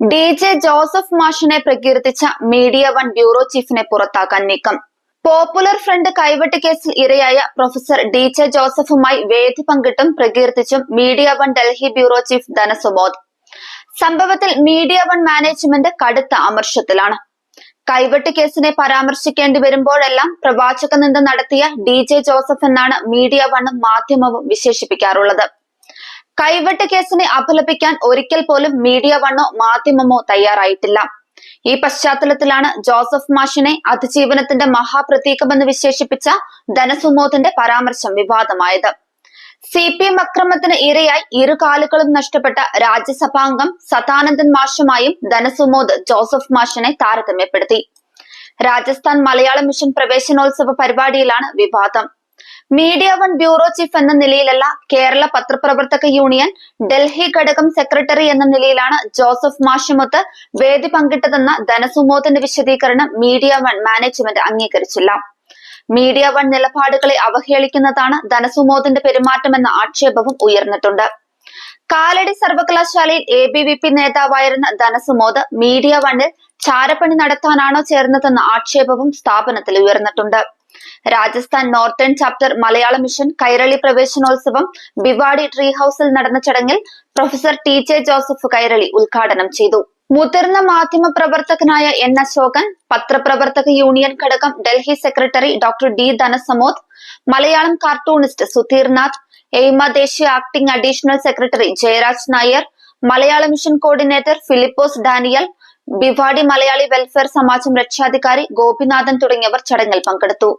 D J Joseph മാഷിനെ പ്രകീർത്തിച്ച media one bureau ചീഫിനെ പുറത്താക്കാൻ നീക്കം. പോപ്പുലർ ഫ്രണ്ട് കൈവെട്ട് കേസിൽ ഇരയായ പ്രൊഫസർ ഡി ജെ ജോസഫുമായി വേദി പങ്കിട്ടും പ്രകീർത്തിച്ചും media one Delhi bureau chief Dhanasubodh. സംഭവത്തിൽ മീഡിയ വൺ മാനേജ്മെന്റ് കടുത്ത അമർഷത്തിലാണ്. കൈവെട്ട് കേസിനെ പരാമർശിക്കേണ്ടി വരുമ്പോഴെല്ലാം പ്രവാചക നിന്ദ നടത്തിയ ഡി ജെ ജോസഫ് എന്നാണ് മീഡിയ വണ്ണും മാധ്യമവും വിശേഷിപ്പിക്കാറുള്ളത്. കൈവെട്ട് കേസിനെ അപലപിക്കാൻ ഒരിക്കൽ പോലും മീഡിയ വണ്ണോ മാധ്യമമോ തയ്യാറായിട്ടില്ല. ഈ പശ്ചാത്തലത്തിലാണ് ജോസഫ് മാഷിനെ അതിജീവനത്തിന്റെ മഹാപ്രതീകമെന്ന് വിശേഷിപ്പിച്ച ധനസുമോദിന്റെ പരാമർശം വിവാദമായത്. സി പി എം അക്രമത്തിന് ഇരയായി ഇരു കാലുകളും നഷ്ടപ്പെട്ട രാജ്യസഭാംഗം സദാനന്ദൻ മാഷുമായും ധനസുമോദ് ജോസഫ് മാഷിനെ താരതമ്യപ്പെടുത്തി. രാജസ്ഥാൻ മലയാള മിഷൻ പ്രവേശനോത്സവ പരിപാടിയിലാണ് വിവാദം. മീഡിയ വൺ ബ്യൂറോ ചീഫ് എന്ന നിലയിലല്ല കേരള പത്രപ്രവർത്തക യൂണിയൻ ഡൽഹി ഘടകം സെക്രട്ടറി എന്ന നിലയിലാണ് ജോസഫ് മാഷിമുത്ത് വേദി പങ്കിട്ടതെന്ന ധനസുമോത്തിന്റെ വിശദീകരണം മീഡിയ വൺ മാനേജ്മെന്റ് അംഗീകരിച്ചില്ല. മീഡിയ വൺ നിലപാടുകളെ അവഹേളിക്കുന്നതാണ് ധനസുമോദന്റെ പെരുമാറ്റമെന്ന ആക്ഷേപവും ഉയർന്നിട്ടുണ്ട്. കാലടി സർവകലാശാലയിൽ എ ബി വി പി നേതാവായിരുന്ന ധനസുമോദ് മീഡിയ വണ്ണിൽ ചാരപ്പണി നടത്താനാണോ ചേർന്നതെന്ന ആക്ഷേപവും സ്ഥാപനത്തിൽ ഉയർന്നിട്ടുണ്ട്. Rajasthan northern chapter Malayala mission Kairali പ്രവേശനോത്സവം ബിവാടി ട്രീ ഹൌസിൽ നടന്ന ചടങ്ങിൽ professor T J Joseph Kairali ഉദ്ഘാടനം ചെയ്തു. മുതിർന്ന മാധ്യമ പ്രവർത്തകനായ എൻ അശോകൻ പത്രപ്രവർത്തക യൂണിയൻ ഘടകം Delhi secretary doctor D Dhanasamod Malayalam cartoonist Sudheernath AIMA ദേശീയ acting additional secretary Jayaraj Nair Malayala mission coordinator Philipose Daniel Bhiwadi Malayali welfare Samajam രക്ഷാധികാരി ഗോപിനാഥൻ തുടങ്ങിയവർ ചടങ്ങിൽ പങ്കെടുത്തു.